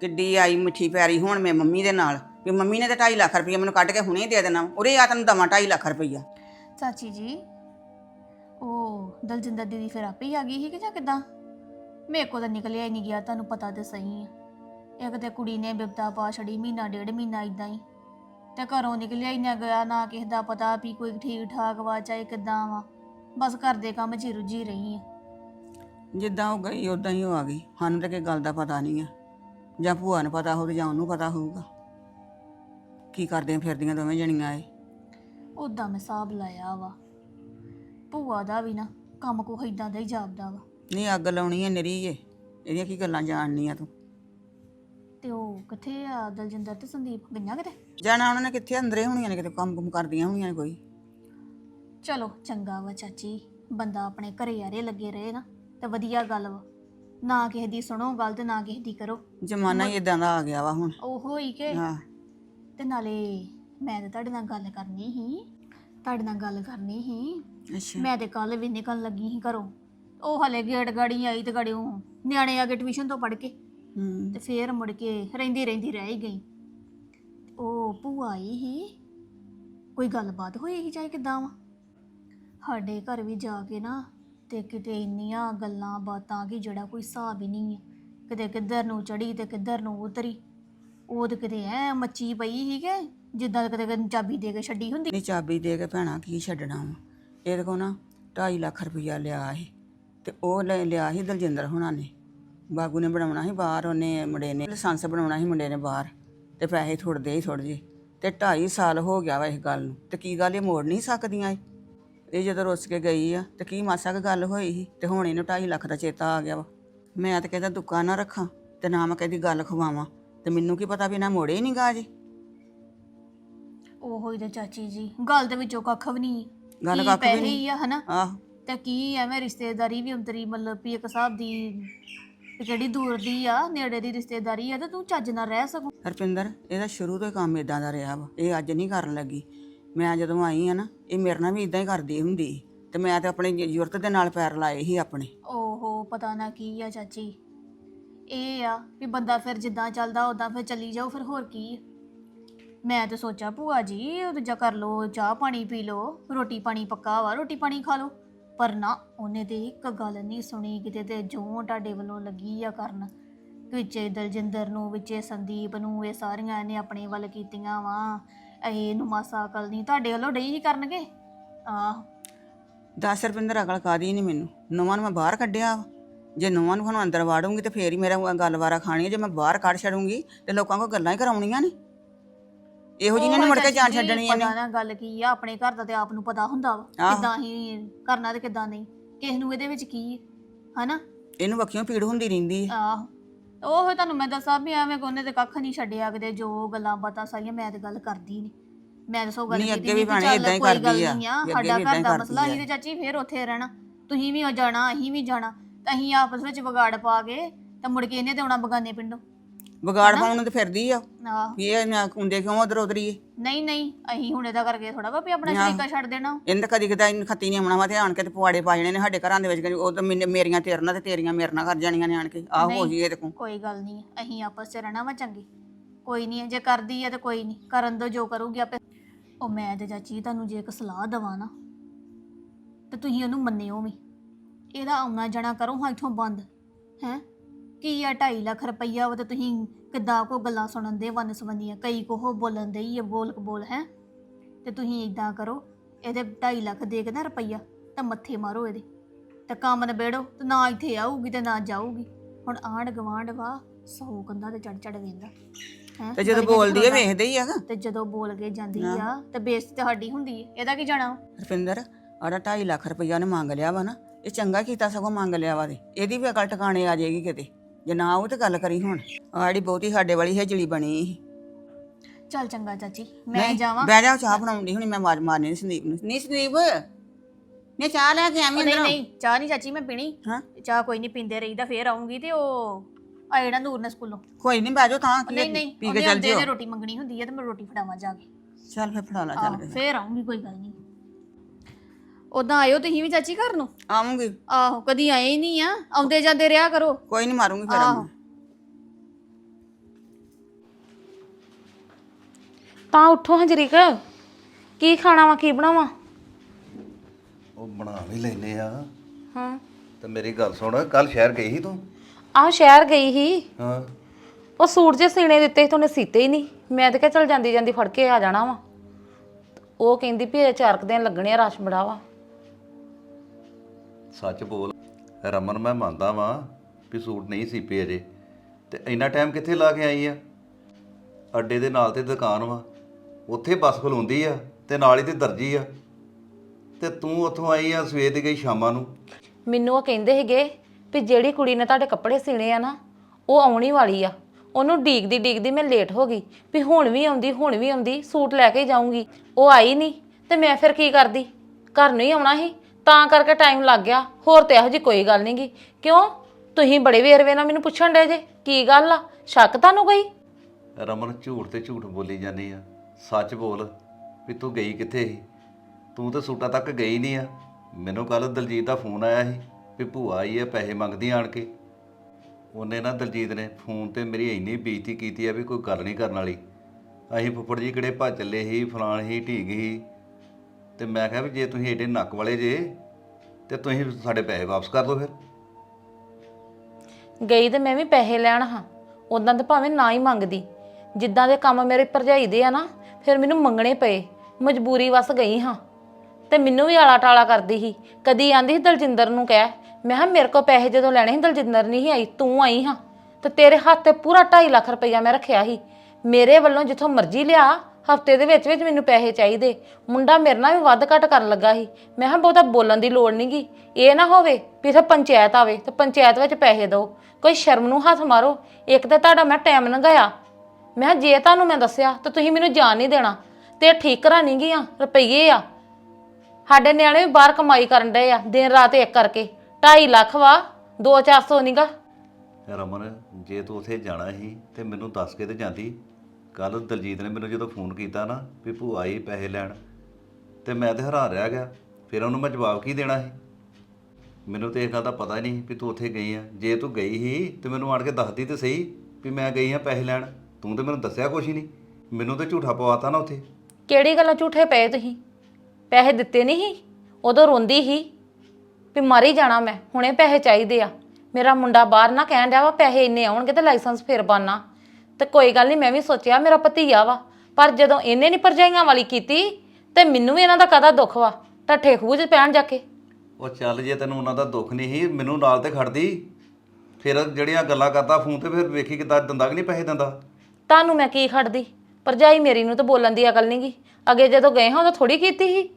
S1: ਕਿੱਡੀ ਆਈ ਮਿੱਠੀ ਪਿਆਰੀ ਹੁਣ ਮੈਂ ਮੰਮੀ ਦੇ ਨਾਲ ਵੀ ਮੰਮੀ ਨੇ ਤਾਂ 2.5 ਲੱਖ ਰੁਪਏ ਮੈਨੂੰ ਕੱਢ ਕੇ ਹੁਣੇ ਹੀ ਦੇ ਦੇਣਾ। ਉਰੇ ਆ ਤੈਨੂੰ ਦਵਾਂ 2.5 ਲੱਖ ਰੁਪਈਆ।
S4: ਚਾਚੀ ਜੀ ਉਹ ਦਲਜਿੰਦਰ ਦੀਦੀ ਫਿਰ ਆਪੇ ਹੀ ਆ ਗਈ ਸੀ ਕਿ ਜਾਂ ਕਿਦਾਂ? ਮੇਰੇ ਕੋਲ ਤਾਂ ਨਿਕਲਿਆ ਹੀ ਨਹੀਂ ਗਿਆ ਤੁਹਾਨੂੰ ਪਤਾ ਤੇ ਸਹੀ ਆ। ਇੱਕ ਤੇ ਕੁੜੀ ਨੇ ਬਿਪਤਾ ਪਾ ਛੜੀ ਮਹੀਨਾ ਡੇਢ ਮਹੀਨਾ ਇਦਾਂ ਹੀ। ਤੇ ਘਰੋਂ ਨਿਕਲਿਆ ਹੀ ਨਾ ਗਿਆ ਨਾ ਕਿਸੇ ਦਾ ਪਤਾ ਵੀ ਕੋਈ ਠੀਕ ਠਾਕ ਵਾ ਚਾਹੇ ਕਿਦਾਂ ਵਾ। ਬਸ ਘਰ ਦੇ ਕੰਮ 'ਚ ਹੀ ਰੁੱਝੀ ਰਹੀ ਆ।
S1: ਜਿੱਦਾਂ ਉਹ ਗਈ ਉਦਾਂ ਹੀ ਉਹ ਆ ਗਈ। ਸਾਨੂੰ ਤਾਂ ਕੋਈ ਗੱਲ ਦਾ ਪਤਾ ਨਹੀਂ ਆ। ਜਾਂ ਭੂਆ ਨੂੰ ਪਤਾ ਹੋਵੇ ਜਾਂ ਉਹਨੂੰ ਪਤਾ ਹੋਊਗਾ। ਕੀ ਕਰਦੀਆਂ ਫਿਰਦੀਆਂ ਦੋਵੇਂ ਜਣੀਆਂ ਇਹ?
S4: ਉਦਾਂ ਮੈਂ ਹਿਸਾਬ ਲਾਇਆ ਵਾ। ਭੂਆ ਦਾ ਵੀ ਨਾ ਕੰਮ ਕੋ ਇਦਾਂ ਦਾ ਹੀ ਜਾਪਦਾ ਵਾ।
S1: ਨਹੀਂ ਅੱਗ ਲਾਉਣੀ ਹੈ ਨਰੀ ਏ ਇਹਦੀਆਂ ਕੀ ਗੱਲਾਂ ਜਾਣਨੀਆਂ ਤੂੰ?
S4: ਤੇ ਉਹ ਕਿੱਥੇ ਆ? ਦਲਜਿੰਦਰ ਤੇ ਸੰਦੀਪ ਗਈਆਂ ਕਿਤੇ?
S1: ਜਾਣਾ ਉਹਨਾਂ ਨੇ ਕਿੱਥੇ? ਅੰਦਰੇ ਹੋਣੀਆਂ ਨੇ ਕਿਤੇ ਕੰਮ ਕੁਮ ਕਰਦੀਆਂ ਹੋਣੀਆਂ ਨੇ ਕੋਈ।
S4: ਚਲੋ ਚੰਗਾ ਵਾ ਚਾਚੀ। ਬੰਦਾ ਆਪਣੇ ਘਰੇ ਆਰੇ ਲੱਗੇ ਰਹੇ ਨਾ ਤੇ ਵਧੀਆ ਗੱਲ ਵਾ। ਨਾ ਕਿਸੇ ਦੀ ਸੁਣੋ ਗੱਲ ਤੇ ਨਾ ਕਿਸੇ ਦੀ ਕਰੋ।
S1: ਜ਼ਮਾਨਾ ਹੀ ਇਦਾਂ ਦਾ ਆ ਗਿਆ ਵਾ ਹੁਣ।
S4: ਉਹੋ ਹੀ ਕਿ
S1: ਹਾਂ।
S4: ਤੇ ਨਾਲੇ ਮੈਂ ਤੇ ਤੁਹਾਡੇ ਨਾਲ ਗੱਲ ਕਰਨੀ ਸੀ। ਤੁਹਾਡੇ ਨਾਲ ਗੱਲ ਕਰਨੀ ਸੀ।
S1: ਅੱਛਾ।
S4: ਮੈਂ ਤੇ ਕੱਲ ਵੀ ਨਿਕਲਣ ਲੱਗੀ ਸੀ ਘਰੋਂ। ਉਹ ਹਲੇ ਗੇਟ ਗਾੜੀ ਆਈ ਤੇ ਗੜਿਓ ਨਿਆਣੇ ਆ ਗਏ ਟਿਊਸ਼ਨ ਤੋਂ ਪੜ ਕੇ
S1: ਹੂੰ।
S4: ਤੇ ਫੇਰ ਮੁੜ ਕੇ ਰਹਿੰਦੀ ਰਹਿੰਦੀ ਰਹਿ ਹੀ ਗਈ। ਉਹ ਭੂਆ ਆਈ ਸੀ ਕੋਈ ਗੱਲਬਾਤ ਹੋਈ ਸੀ ਚਾਹੇ ਕਿਦਾਂ ਵਾ? ਸਾਡੇ ਘਰ ਵੀ ਜਾ ਕੇ ਨਾ ਤੇ ਕਿਤੇ ਇੰਨੀਆਂ ਗੱਲਾਂ ਬਾਤਾਂ ਕਿ ਜਿਹੜਾ ਕੋਈ ਹਿਸਾਬ ਹੀ ਨਹੀਂ ਹੈ। ਕਿਤੇ ਕਿੱਧਰ ਨੂੰ ਚੜੀ ਤੇ ਕਿੱਧਰ ਨੂੰ ਉਤਰੀ। ਉਹ ਤੇ ਕਿਤੇ ਐ ਮੱਚੀ ਪਈ ਸੀ ਕਿ ਜਿੱਦਾਂ ਕਿਤੇ ਚਾਬੀ ਦੇ ਕੇ ਛੱਡੀ ਹੁੰਦੀ।
S1: ਨਹੀਂ ਚਾਬੀ ਦੇ ਕੇ ਭੈਣਾ ਕੀ ਛੱਡਣਾ ਵਾ? ਇਹਦੇ ਕੋਲ ਨਾ 2.5 ਲੱਖ ਰੁਪਈਆ ਲਿਆ ਸੀ। ਤੇ ਉਹ ਲੈ ਲਿਆ ਸੀ ਦਲਜਿੰਦਰ ਹੁਣਾਂ ਨੇ। ਬਾਗੂ ਨੇ ਬਣਾਉਣਾ ਸੀ ਬਾਹਰ ਉਹਨੇ ਮੁੰਡੇ ਨੇ ਲਾਇਸੈਂਸ ਬਣਾਉਣਾ ਸੀ ਮੁੰਡੇ ਨੇ ਬਾਹਰ ਤੇ ਪੈਸੇ ਥੋੜਦੇ ਹੀ ਥੋੜ ਜੇ ਤੇ 2.5 ਸਾਲ ਹੋ ਗਿਆ ਵਾ ਇਸ ਗੱਲ ਨੂੰ। ਤੇ ਕੀ ਗੱਲ ਇਹ ਮੋੜ ਨਹੀਂ ਸਕਦੀਆਂ ਇਹ? ਇਹ ਜਦੋਂ ਰੁੱਸ ਕੇ ਗਈ ਆ ਤੇ ਕੀ ਮਾਸਾ ਕੁ ਗੱਲ ਹੋਈ ਸੀ? ਤੇ ਹੁਣ ਇਹਨੂੰ 2.5 ਲੱਖ ਦਾ ਚੇਤਾ ਆ ਗਿਆ ਵਾ। ਮੈਂ ਤਾਂ ਕਹਿੰਦਾ ਦੁੱਕਾ ਨਾ ਰੱਖਾਂ ਤੇ ਨਾ ਮੈਂ ਕਹਦੀ ਗੱਲ ਖਵਾਵਾਂ। ਤੇ ਮੈਨੂੰ ਕੀ ਪਤਾ ਵੀ ਨਾ ਮੋੜੇ ਹੀ ਨਹੀਂ ਗਾ ਜੀ
S4: ਉਹੋ ਹੀ ਤੇ ਚਾਚੀ ਜੀ। ਗੱਲ ਦੇ ਵਿੱਚੋਂ ਕੱਖ ਵੀ ਨਹੀਂ।
S1: ਗੱਲ ਕੱਖ ਵੀ ਨਹੀਂ।
S4: ਹੀ ਆ ਹਨਾ?
S1: ਆਹੋ।
S4: ਤੇ ਕੀ ਐਵੇਂ ਰਿਸ਼ਤੇਦਾਰੀ ਵੀ ਅੰਤਰੀ ਮਤਲਬ ਵੀ ਇੱਕ ਹਿਸਾਬ ਦੀ ਵੀ ਕਿਹੜੀ ਦੂਰ ਦੀ ਆ ਨੇੜੇ ਦੀ ਰਿਸ਼ਤੇਦਾਰੀ ਆ ਤੇ ਤੂੰ ਚੱਜ ਨਾਲ ਰਹਿ ਸਕੂ।
S1: ਹਰਪਿੰਦਰ ਇਹਦਾ ਸ਼ੁਰੂ ਤੋਂ ਹੀ ਕੰਮ ਇਦਾਂ ਦਾ ਰਿਹਾ ਵਾ। ਇਹ ਅੱਜ ਨਹੀਂ ਕਰਨ ਲੱਗੀ। ਮੈਂ ਜਦੋਂ ਆਈ ਆ ਨਾ ਇਹ ਮੇਰੇ ਨਾਲ ਵੀ ਇਦਾਂ ਹੀ ਕਰਦੀ ਹੁੰਦੀ ਸੀ। ਤੇ ਮੈਂ ਤੇ ਆਪਣੀ ਜ਼ਰੂਰਤ ਦੇ ਨਾਲ ਪੈਰ ਲਾਏ ਸੀ ਆਪਣੇ।
S4: ਓਹੋ ਪਤਾ ਨਾ ਕੀ ਆ ਚਾਚੀ। ਇਹ ਆ ਵੀ ਬੰਦਾ ਫਿਰ ਜਿੱਦਾਂ ਚੱਲਦਾ ਉਦਾਂ ਫਿਰ ਚੱਲੀ ਜਾਓ ਫਿਰ ਹੋਰ ਕੀ ਆ। ਮੈਂ ਤਾਂ ਸੋਚਿਆ ਭੂਆ ਜੀ ਉਹ ਦੂਜਾ ਕਰ ਲੋ ਚਾਹ ਪਾਣੀ ਪੀ ਲੋ ਰੋਟੀ ਪਾਣੀ ਪੱਕਾ ਵਾ ਰੋਟੀ ਪਾਣੀ ਖਾ ਲੋ ਪਰ ਨਾ, ਉਹਨੇ ਤੇ ਇੱਕ ਗੱਲ ਨਹੀਂ ਸੁਣੀ ਕਿਤੇ ਤੇ ਜੋ ਤੁਹਾਡੇ ਵੱਲੋਂ ਲੱਗੀ ਆ ਕਰਨ। ਵਿੱਚੇ ਦਲਜਿੰਦਰ ਨੂੰ, ਵਿੱਚੇ ਸੰਦੀਪ ਨੂੰ, ਇਹ ਸਾਰੀਆਂ ਇਹਨੇ ਆਪਣੇ ਵੱਲ ਕੀਤੀਆਂ ਵਾ। ਇਹ ਨੂੰ ਮਾਸਾ ਅਕਲ ਨਹੀਂ, ਤੁਹਾਡੇ ਵੱਲੋਂ ਡਈ ਹੀ ਕਰਨਗੇ? ਆਹ।
S1: ਦਸ ਰੁਪਿੰਦਰ, ਅਕਲ ਕਾਦੀ ਨਹੀਂ ਮੈਨੂੰ? ਨਵਾਂ ਨੂੰ ਮੈਂ ਬਾਹਰ ਕੱਢਿਆ ਵਾ। ਜੇ ਨਵਾਂ ਨੂੰ ਹੁਣ ਅੰਦਰ ਵਾੜੂੰਗੀ ਤੇ ਫੇਰ ਹੀ ਮੇਰਾ ਗੱਲਵਾਰਾ ਖਾਣੀ ਹੈ ਜੇ ਮੈਂ ਬਾਹਰ ਕੱਢ ਛੱਡੂੰਗੀ ਤੇ ਲੋਕਾਂ ਕੋਲ ਗੱਲਾਂ ਹੀ ਕਰਾਉਣੀਆਂ ਨੇ। ਇਹੋ ਜਿਹੀਆਂ ਨੇ ਮੁੜ ਕੇ ਜਾਨ ਛੱਡਣੀਆਂ ਨੇ
S4: ਪਤਾ ਨਾ ਗੱਲ ਕੀ ਆ ਆਪਣੇ ਘਰ ਦਾ ਤੇ ਆਪ ਨੂੰ ਪਤਾ ਹੁੰਦਾ ਵਾ
S1: ਆਹੋ।
S4: ਕਿਦਾਂ ਹੀ ਕਰਨਾ ਤੇ ਕਿਦਾਂ ਨਹੀਂ ਕਿਸ ਨੂੰ ਇਹਦੇ ਵਿੱਚ ਕੀ ਹੈ ਹਨਾ
S1: ਇਹਨੂੰ ਵੱਖੀਆਂ ਪੀੜ ਹੁੰਦੀ ਰਹਿੰਦੀ ਹੈ
S4: ਆਹ ਉਹ ਤੁਹਾਨੂੰ ਮੈਂ ਦੱਸਾਂ ਵੀ ਐਵੇਂ ਕੋਨੇ ਤੇ ਕੱਖ ਨਹੀਂ ਛੱਡਿਆ ਕਿਤੇ ਜੋ ਗੱਲਾਂ ਬਾਤਾਂ ਸਾਰੀਆਂ ਮੈਂ ਤੇ ਗੱਲ ਕਰਦੀ ਨਹੀਂ ਮੈਂ ਤਾਂ ਸੋ ਗੱਲ
S1: ਨਹੀਂ,
S4: ਕੀਤੀ
S1: ਅੱਗੇ ਵੀ ਭੈਣੇ
S4: ਚੱਲ
S1: ਏਦਾਂ ਹੀ
S4: ਕੋਈ ਗੱਲ
S1: ਕਰਦੀ ਆ।
S4: ਨਹੀਂ ਸਾਡਾ
S1: ਏਦਾਂ
S4: ਘਰ
S1: ਹੀ
S4: ਦਾ
S1: ਕਰਦੀ
S4: ਮਸਲਾ ਹੀ
S1: ਆ।
S4: ਤੇ ਚਾਚੀ ਫੇਰ ਉੱਥੇ ਰਹਿਣਾ ਤੁਸੀਂ ਵੀ ਜਾਣਾ ਅਸੀਂ ਵੀ ਜਾਣਾ ਤੇ ਅਸੀਂ ਆਪਸ ਵਿੱਚ ਵਿਗਾੜ ਪਾ ਕੇ ਤੇ ਮੁੜ ਕੇ ਇਹਨੇ ਤੇ ਆਉਣਾ ਬਗਾਨੇ ਪਿੰਡੋਂ
S1: ਵਿਗਾੜ ਪਾਉਣ ਤੇ ਫਿਰਦੀ ਆ।
S4: ਆਹ।
S1: ਵੀ ਇਹ ਨਾ ਕੁੰਦੇ ਕਿਉਂ ਉਧਰ ਉਧਰ
S4: ਨਹੀਂ ਨਹੀਂ ਅਸੀਂ ਹੁਣ ਇਹਦਾ ਕਰਕੇ ਥੋੜਾ ਵਾ ਵੀ ਆਪਣਾ। ਸ਼ਰੀਕਾ ਛੱਡ ਦੇਣਾ।
S1: ਇਹਨਾਂ ਤਾਂ ਕਦੀ ਕਦਾ ਖੱਤੀ ਨਹੀਂ ਆਉਣਾ ਵਾ ਤੇ ਆਣ ਕੇ ਤੇ ਪਵਾੜੇ ਪਾ ਜਾਣੇ ਨੇ ਸਾਡੇ ਘਰਾਂ ਦੇ ਵਿੱਚ ਕਹਿੰਦੇ ਉਹ ਤਾਂ ਮੈਨੇ- ਮੇਰੀਆਂ ਤੇਰੇ ਨਾਲ ਤੇ ਤੇਰੀਆਂ ਮੇਰੇ ਨਾਲ ਕਰ ਜਾਣੀਆਂ ਨੇ ਆਣ ਕੇ। ਆਹ ਹੋ। ਜੀ ਇਹਦੇ ਕੋਲ।
S4: ਕੋਈ ਗੱਲ ਨਹੀਂ ਅਸੀਂ ਆਪਸ ਚ ਰਹਿਣਾ ਵਾ ਚੰਗੀ। ਕੋਈ ਨਹੀਂ ਜੇ ਕਰਦੀ ਹੈ ਤੇ ਕੋਈ ਨਹੀਂ। ਕਰਨ ਦੋ ਜੋ ਕਰੂਗੀ ਆਪੇ। ਉਹ ਮੈਂ ਤੇ ਚਾਚੀ ਤੁਹਾਨੂੰ ਜੇ ਇੱਕ ਸਲਾਹ ਦਵਾਂ ਨਾ ਤੇ ਤੁਸੀਂ ਉਹਨੂੰ ਮੰਨਿਓ ਵੀ। ਇਹਦਾ ਆਉਣਾ ਜਾਣਾ ਕਰੋ ਹਾਂ ਇਥੋਂ ਬੰਦ। ਹੈ? ਕੀ ਆ 2.5 ਲੱਖ ਰੁਪਈਆ ਵਾ ਤੇ ਤੁਸੀਂ ਕਿੱਦਾਂ ਕੋ ਗੱਲਾਂ ਸੁਣਨ ਦੇ ਵਨ ਸੰਬੰਧੀਆਂ ਕਈ ਕੋਹ ਬੋਲਣ ਦੇ ਹੀ ਆ ਬੋਲ ਕਬੋਲ ਹੈ? ਤੇ ਤੁਸੀਂ ਇਦਾਂ ਕਰੋ ਇਹਦੇ 2.5 ਲੱਖ ਦੇ ਕੇ ਨਾ ਰੁਪਈਆ ਤਾਂ ਮੱਥੇ ਮਾਰੋ ਇਹਦੇ। ਤੇ ਕੰਮ ਨਿਬੇੜੋ ਤੇ ਨਾ ਇੱਥੇ ਆਊਗੀ ਤੇ ਨਾ ਜਾਊਗੀ। ਹੁਣ ਆਂਢ ਗਵਾਂਢ ਵਾ ਸੌ ਕੰਧਾਂ ਤੇ ਚੜ ਚੜ ਵੇਂਦਾ। ਹੈ?
S1: ਤੇ ਜਦੋਂ ਬੋਲਦੀ ਹੈ ਵੇਖਦੇ ਹੀ ਹੈਗਾ
S4: ਤੇ ਜਦੋਂ ਬੋਲ ਕੇ ਜਾਂਦੀ ਆ ਤੇ ਬੇਇੱਜ਼ਤੀ ਤੁਹਾਡੀ ਹੁੰਦੀ ਹੈ ਇਹਦਾ ਕੀ ਜਾਣਾ?
S1: ਰੁਪਿੰਦਰ ਆੜਾ 2.5 ਲੱਖ ਰੁਪਈਆ ਉਹਨੇ ਮੰਗ ਲਿਆ ਵਾ ਨਾ। ਇਹ ਚੰਗਾ ਕੀਤਾ ਸਗੋਂ ਮੰਗ ਲਿਆ ਵਾ ਤੇ। ਇਹਦੀ ਵੀ ਅਕਲ ਟਿਕਾਣੇ ਆ ਜਾਏਗੀ ਕਿਤੇ। ਜੇ ਨਾ ਉਹ ਤੇ ਗੱਲ ਕਰੀ ਹੁਣ। ਆੜੀ ਬਹੁਤੀ ਸਾਡੇ ਵਾਲੀ ਹੇਜਲੀ ਬਣੀ ਸੀ।
S4: ਚੱਲ ਚੰਗਾ ਚਾਚੀ ਮੈਂ
S1: ਨਹੀਂ
S4: ਜਾਵਾਂ।
S1: ਬਹਿ ਜਾ ਚਾਹ ਬਣਾਉਂਦੀ ਹੁਣੀ ਮੈਂ ਆਵਾਜ਼ ਮਾਰਨੀ ਸੰਦੀਪ ਨੂੰ। ਨਹੀਂ ਸੰਦੀਪ ਨੇ ਚਾਹ ਲੈ ਕੇ ਆਵੀਂ
S4: ਨਹੀਂ
S1: ਅੰਦਰੋਂ।
S4: ਨਹੀਂ ਚਾਹ ਨਹੀਂ ਚਾਚੀ ਮੈਂ ਪੀਣੀ।
S1: ਹਾਂ।
S4: ਚਾਹ ਕੋਈ ਨਹੀਂ ਪੀਂਦੇ ਰਹੀਦਾ ਫੇਰ ਆਉਂਗੀ ਤੇ ਉਹ ਆਏ ਨਾ ਨੂਰ ਨੇ ਸਕੂਲੋਂ।
S1: ਕੋਈ ਨਹੀਂ ਬਹਿ ਜਾਓ ਤਾਂ ਕੀ
S4: ਨਹੀਂ ਨਹੀਂ
S1: ਪੀ ਕੇ ਚੱਲ
S4: ਆਉਂਦੇ
S1: ਜਿਓ
S4: ਰੋਟੀ ਮੰਗਣੀ ਹੁੰਦੀ ਹੈ ਤੇ ਮੈਂ ਰੋਟੀ ਫੜਾਵਾਂ ਜਾ ਕੇ।
S1: ਚੱਲ ਫੇ ਫੜਾ ਲਾ ਚੱਲ
S4: ਆਹੋ, ਫੇਰ ਆਉਂਗੀ ਕੋਈ ਗੱਲ ਨਹੀਂ। ਉਦਾਂ ਆਇਓ ਤੁਸੀਂ ਵੀ ਚਾਚੀ ਘਰ ਨੂੰ?
S1: ਆਉਂਗੀ
S4: ਆਹੋ ਕਦੀ ਆਏ ਹੀ ਨਹੀਂ ਆ। ਆਉਂਦੇ ਜਾਂਦੇ ਰਿਹਾ ਕਰੋ।
S1: ਕੋਈ ਨਹੀਂ ਮਾਰੂੰਗੀ ਫਿਰ
S4: ਆਹੋ।
S1: ਮੈਂ
S5: ਤਾਂ ਉੱਠੋ ਹਜਰੀਕ। ਕੀ ਖਾਣਾ ਵਾ ਕੀ ਬਣਾਵਾਂ?
S6: ਉਹ ਬਣਾ ਵੀ ਲੈਨੇ ਆ।
S5: ਹਾਂ।
S6: ਤੇ ਮੇਰੀ ਗੱਲ ਸੁਣ ਕੱਲ ਸ਼ਹਿਰ ਗਈ ਸੀ ਤੂੰ?
S5: ਆਹ ਸ਼ਹਿਰ ਗਈ ਸੀ।
S6: ਹਾਂ।
S5: ਉਹ ਸੂਟ ਜੇ ਸੀਨੇ ਦਿੱਤੇ ਸੀ ਤੁਹਾਨੂੰ ਸੀਤੇ ਹੀ ਨਹੀਂ। ਮੈਂ ਤਾਂ ਕਿਹਾ ਚਲ ਜਾਂਦੀ ਜਾਂਦੀ ਫੜ ਕੇ ਆ ਜਾਣਾ ਵਾ। ਉਹ ਕਹਿੰਦੀ ਵੀ ਇਹ ਚਾਰ ਕੁ ਦਿਨ ਲੱਗਣੇ ਆ ਰਸ਼ ਬੜਾ ਵਾ।
S6: ਸੱਚ ਬੋਲ। ਰਮਨ, ਮੈਂ ਮੰਨਦਾ ਵਾਂ ਵੀ ਸੂਟ ਨਹੀਂ ਸੀਪੇ ਅਜੇ। ਤੇ ਇੰਨਾ ਟਾਈਮ ਕਿੱਥੇ ਲਾ ਕੇ ਆਈ ਆ? ਅੱਡੇ ਦੇ ਨਾਲ ਤੇ ਦੁਕਾਨ ਵਾ। ਉੱਥੇ ਬੱਸ ਖਲੋਂਦੀ ਆ ਤੇ ਨਾਲ ਹੀ ਤੇ ਦਰਜੀ ਆ। ਤੇ ਤੂੰ ਉੱਥੋਂ ਆਈ ਆ ਸਵੇਰ ਦੀ ਗਈ ਸ਼ਾਮਾਂ ਨੂੰ?
S5: ਮੈਨੂੰ ਉਹ ਕਹਿੰਦੇ ਸੀਗੇ ਵੀ ਜਿਹੜੀ ਕੁੜੀ ਨੇ ਤੁਹਾਡੇ ਕੱਪੜੇ ਸੀਣੇ ਆ ਨਾ, ਉਹ ਆਉਣੀ ਵਾਲੀ ਆ। ਉਹਨੂੰ ਡੀਕਦੀ ਡੀਕਦੀ ਮੈਂ ਲੇਟ ਹੋ ਗਈ ਵੀ ਹੁਣ ਵੀ ਆਉਂਦੀ, ਹੁਣ ਵੀ ਆਉਂਦੀ, ਸੂਟ ਲੈ ਕੇ ਜਾਊਂਗੀ। ਉਹ ਆਈ ਨਹੀਂ ਤੇ ਮੈਂ ਫਿਰ ਕੀ ਕਰਦੀ? ਘਰ ਨੂੰ ਹੀ ਆਉਣਾ ਸੀ। ਤਾਂ ਕਰਕੇ ਟਾਈਮ ਲੱਗ ਗਿਆ। ਹੋਰ ਤੇ ਇਹੋ ਜੀ ਕੋਈ ਗੱਲ ਨਹੀਂਗੀ ਕਿਉਂ? ਤੁਸੀਂ ਬੜੇ ਵੇਰਵੇ ਨਾਲ ਮੈਨੂੰ ਪੁੱਛਣ ਡੇ ਜੇ। ਕੀ ਗੱਲ ਆ? ਸ਼ੱਕ ਤੁਹਾਨੂੰ ਕੋਈ?
S6: ਰਮਨ, ਝੂਠ ਤੇ ਝੂਠ ਬੋਲੀ ਜਾਂਦੀ ਆ। ਸੱਚ ਬੋਲ ਵੀ ਤੂੰ ਗਈ ਕਿੱਥੇ ਸੀ? ਤੂੰ ਤਾਂ ਸੂਟਾਂ ਤੱਕ ਗਈ ਨਹੀਂ ਆ। ਮੈਨੂੰ ਕੱਲ ਦਲਜੀਤ ਦਾ ਫੋਨ ਆਇਆ ਸੀ ਵੀ ਭੂਆ ਆਈ ਆ ਪੈਸੇ ਮੰਗਦੀ ਆਣ ਕੇ। ਉਹਨੇ ਨਾ ਦਲਜੀਤ ਨੇ ਫੋਨ ਤੇ ਮੇਰੀ ਇੰਨੀ ਬੇਇੱਜ਼ਤੀ ਕੀਤੀ ਆ ਵੀ ਕੋਈ ਗੱਲ ਨਹੀਂ ਕਰਨ ਵਾਲੀ। ਅਸੀਂ ਫੁੱਫੜ ਜੀ ਕਿਹੜੇ ਭੱਜ ਚੱਲੇ ਸੀ, ਫਲਾਣ ਸੀ, ਢੀਂਗ ਸੀ। ਤੇ ਮੈਂ ਕਿਹਾ ਵੀ ਜੇ ਤੁਸੀਂ ਏਡੇ ਨੱਕ ਵਾਲੇ ਜੇ, ਤੇ ਤੁਸੀਂ ਸਾਡੇ ਪੈਸੇ ਵਾਪਸ ਕਰ ਦਿਓ ਫਿਰ।
S5: ਗਈ ਤੇ ਮੈਂ ਵੀ ਪੈਸੇ ਲੈਣ ਹਾਂ ਉਦਾਂ ਤੇ ਭਾਵੇਂ ਨਾ ਹੀ ਮੰਗਦੀ। ਜਿੱਦਾਂ ਦੇ ਕੰਮ ਮੇਰੇ ਭਰਜਾਈ ਦੇ ਆ ਨਾ, ਫਿਰ ਮੈਨੂੰ ਮੰਗਣੇ ਪਏ, ਮਜਬੂਰੀ ਵਸ ਗਈ ਹਾਂ। ਤੇ ਮੈਨੂੰ ਵੀ ਆਲਾ ਟਾਲਾ ਕਰਦੀ ਸੀ। ਕਦੀ ਆਂਦੀ ਸੀ ਦਲਜਿੰਦਰ ਨੂੰ ਕਹਿ, ਮੈਂ ਕਿਹਾ ਮੇਰੇ ਕੋ ਪੈਸੇ ਜਦੋਂ ਲੈਣੇ ਸੀ, ਦਲਜਿੰਦਰ ਨਹੀਂ ਸੀ ਆਈ, ਤੂੰ ਆਈ ਹਾਂ। ਤੇ ਤੇਰੇ ਹੱਥ ਤੇ ਪੂਰਾ 2.5 ਲੱਖ ਰੁਪਈਆ ਮੈਂ ਰੱਖਿਆ ਸੀ। ਮੇਰੇ ਵੱਲੋਂ ਜਿੱਥੋਂ ਮਰਜ਼ੀ ਲਿਆ ਹਫ਼ਤੇ ਦੇ ਵਿੱਚ ਵਿੱਚ ਮੈਨੂੰ ਪੈਸੇ ਚਾਹੀਦੇ। ਮੁੰਡਾ ਮੇਰੇ ਨਾਲ ਵੀ ਵੱਧ ਘੱਟ ਕਰਨ ਲੱਗਾ ਸੀ। ਮੈਂ ਕਿਹਾ ਬਹੁਤਾ ਬੋਲਣ ਦੀ ਲੋੜ ਨਹੀਂਗੀ ਇਹ ਨਾ ਹੋਵੇ ਵੀ ਇੱਥੇ ਪੰਚਾਇਤ ਆਵੇ ਤੇ ਪੰਚਾਇਤ ਵਿੱਚ ਪੈਸੇ ਦਿਓ। ਕੋਈ ਸ਼ਰਮ ਨੂੰ ਹੱਥ ਮਾਰੋ। ਇੱਕ ਤਾਂ ਤੁਹਾਡਾ ਮੈਂ ਟਾਈਮ ਲੰਘਾਇਆ। ਮੈਂ ਕਿਹਾ ਜੇ ਤੁਹਾਨੂੰ ਮੈਂ ਦੱਸਿਆ ਤਾਂ ਤੁਸੀਂ ਮੈਨੂੰ ਜਾਣ ਨਹੀਂ ਦੇਣਾ। ਤੇ ਠੀਕ ਠੀਕਰਾਂ ਨਹੀਂ ਗੀਆਂ ਰੁਪਈਏ ਆ। ਸਾਡੇ ਨਿਆਣੇ ਵੀ ਬਾਹਰ ਕਮਾਈ ਕਰਨ ਡਏ ਆ, ਦਿਨ ਰਾਤ ਇੱਕ ਕਰਕੇ। 2.5 ਲੱਖ ਵਾ 2-400 ਨਹੀਂਗਾ
S6: ਰਮਨ, ਜੇ ਤੂੰ ਉੱਥੇ ਜਾਣਾ ਸੀ ਤੇ ਮੈਨੂੰ ਦੱਸ ਕੇ ਤੇ ਜਾਂਦੀ। ਕੱਲ ਦਲਜੀਤ ਨੇ ਮੈਨੂੰ ਜਦੋਂ ਫੋਨ ਕੀਤਾ ਨਾ ਵੀ ਭੂਆ ਆਈ ਪੈਸੇ ਲੈਣ ਤੇ ਮੈਂ ਤੇ ਹੈਰਾਨ ਰਹਿ ਗਿਆ, ਫਿਰ ਉਹਨੂੰ ਮੈਂ ਜਵਾਬ ਕੀ ਦੇਣਾ ਸੀ? ਮੈਨੂੰ ਤੇ ਇਹ ਗੱਲ ਦਾ ਪਤਾ ਹੀ ਨਹੀਂ ਵੀ ਤੂੰ ਉੱਥੇ ਗਈ ਆ। ਜੇ ਤੂੰ ਗਈ ਸੀ ਤੇ ਮੈਨੂੰ ਆਣ ਕੇ ਦੱਸਦੀ ਤੇ ਸਹੀ ਵੀ ਮੈਂ ਗਈ ਆ ਪੈਸੇ ਲੈਣ। ਤੂੰ ਤੇ ਮੈਨੂੰ ਦੱਸਿਆ ਕੁਛ ਹੀ ਨਹੀਂ। ਮੈਨੂੰ ਤੇ ਝੂਠਾ ਪਵਾਤਾ ਨਾ ਉੱਥੇ।
S5: ਕਿਹੜੀ ਗੱਲਾਂ ਝੂਠੇ ਪਏ ਤੁਸੀਂ? ਪੈਸੇ ਦਿੱਤੇ ਨਹੀਂ ਸੀ? ਉਦੋਂ ਰੋਂਦੀ ਸੀ ਵੀ ਮਾਰੀ ਜਾਣਾ ਮੈਂ, ਹੁਣੇ ਪੈਸੇ ਚਾਹੀਦੇ ਆ। ਮੇਰਾ ਮੁੰਡਾ ਬਾਹਰ ਨਾ ਕਹਿਣ ਡਿਆ ਵਾ, ਪੈਸੇ ਇੰਨੇ ਆਉਣਗੇ ਤੇ ਲਾਇਸੈਂਸ ਫੇਰ ਬਾਨਾ ਤੇ ਕੋਈ ਗੱਲ ਨਹੀਂ ਮੈਂ ਵੀ ਸੋਚਿਆ ਮੇਰਾ ਭਤੀਆ ਵਾ। ਪਰ ਜਦੋਂ ਇਹਨੇ ਨਹੀਂ ਪਰਜਾਈਆਂ ਵਾਲੀ ਕੀਤੀ ਤੇ ਮੈਨੂੰ ਵੀ ਇਹਨਾਂ ਦਾ ਕਦਾ ਦੁੱਖ ਵਾ? ਟੱਠੇ 'ਚ ਪੈਣ ਜਾ ਕੇ।
S6: ਉਹ ਚੱਲ ਜੇ ਤੈਨੂੰ ਉਹਨਾਂ ਦਾ ਦੁੱਖ ਨਹੀਂ ਸੀ ਮੈਨੂੰ ਨਾਲ ਤੇ ਖੜਦੀ। ਫਿਰ ਜਿਹੜੀਆਂ ਗੱਲਾਂ ਕਰਦਾ ਫੋਨ ਤੇ ਫਿਰ ਵੇਖੀ ਕਿਦਾਂ ਦਿੰਦਾ ਕਿ ਨਹੀਂ ਪੈਸੇ ਦਿੰਦਾ।
S5: ਤੁਹਾਨੂੰ ਮੈਂ ਕੀ ਖੜਦੀ? ਪਰਜਾਈ ਮੇਰੀ ਨੂੰ ਤਾਂ ਬੋਲਣ ਦੀ ਅਕਲ ਨਹੀਂਗੀ ਅੱਗੇ ਜਦੋਂ ਗਏ ਹਾਂ ਉਦੋਂ ਥੋੜੀ ਕੀਤੀ ਸੀ।